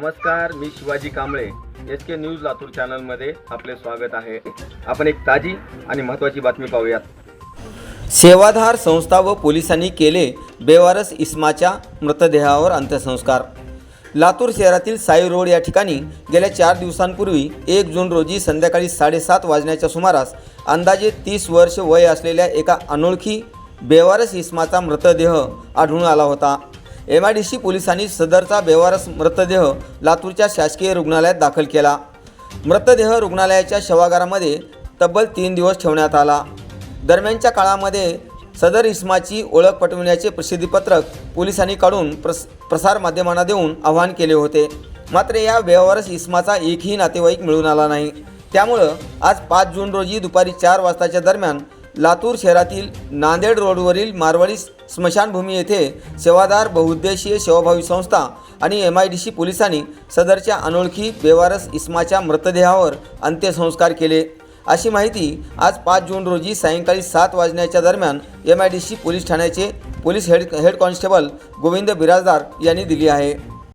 नमस्कार मी Shivaji Kamble. S K news Latur चॅनलमध्ये आपले स्वागत आहे. आपण एक ताजी आणि महत्त्वाची बातमी पाहूयात. सेवाधार संस्था व पोलिसांनी केले बेवारस इस्माच्या मृतदेहावर अंत्यसंस्कार. लातूर शहरातील साई रोड या ठिकाणी गेल्या चार दिवसांपूर्वी एक जून रोजी संध्याकाळी साडेसात वाजण्याच्या सुमारास अंदाजे तीस वर्ष वय असलेल्या एका अनोळखी बेवारस इस्माचा मृतदेह आढळून आला होता. एम आय डी सी पोलिसांनी सदरचा बेवारस मृतदेह लातूरच्या शासकीय रुग्णालयात दाखल केला. मृतदेह रुग्णालयाच्या शवागारामध्ये तब्बल तीन दिवस ठेवण्यात आला. दरम्यानच्या काळामध्ये सदर इस्माची ओळख पटविण्याचे प्रसिद्धीपत्रक पोलिसांनी काढून प्रस प्रसारमाध्यमांना देऊन आवाहन केले होते. मात्र या व्यवहारस इस्माचा एकही नातेवाईक मिळून आला नाही. त्यामुळं आज पाच जून रोजी दुपारी चार वाजताच्या दरम्यान लातूर शहरातील नांदेड रोडवरील मारवाडी स्मशानभूमी येथे सेवादार बहुउद्देशीय सेवाभावी संस्था आणि एम आय डी सी पोलिसांनी सदरच्या अनोळखी बेवारस इस्माच्या मृतदेहावर अंत्यसंस्कार केले. अशी माहिती आज पाच जून रोजी सायंकाळी सात वाजण्याच्या दरम्यान M I D C police ठाण्याचे police head head constable Govind Birajdar यांनी दिली आहे.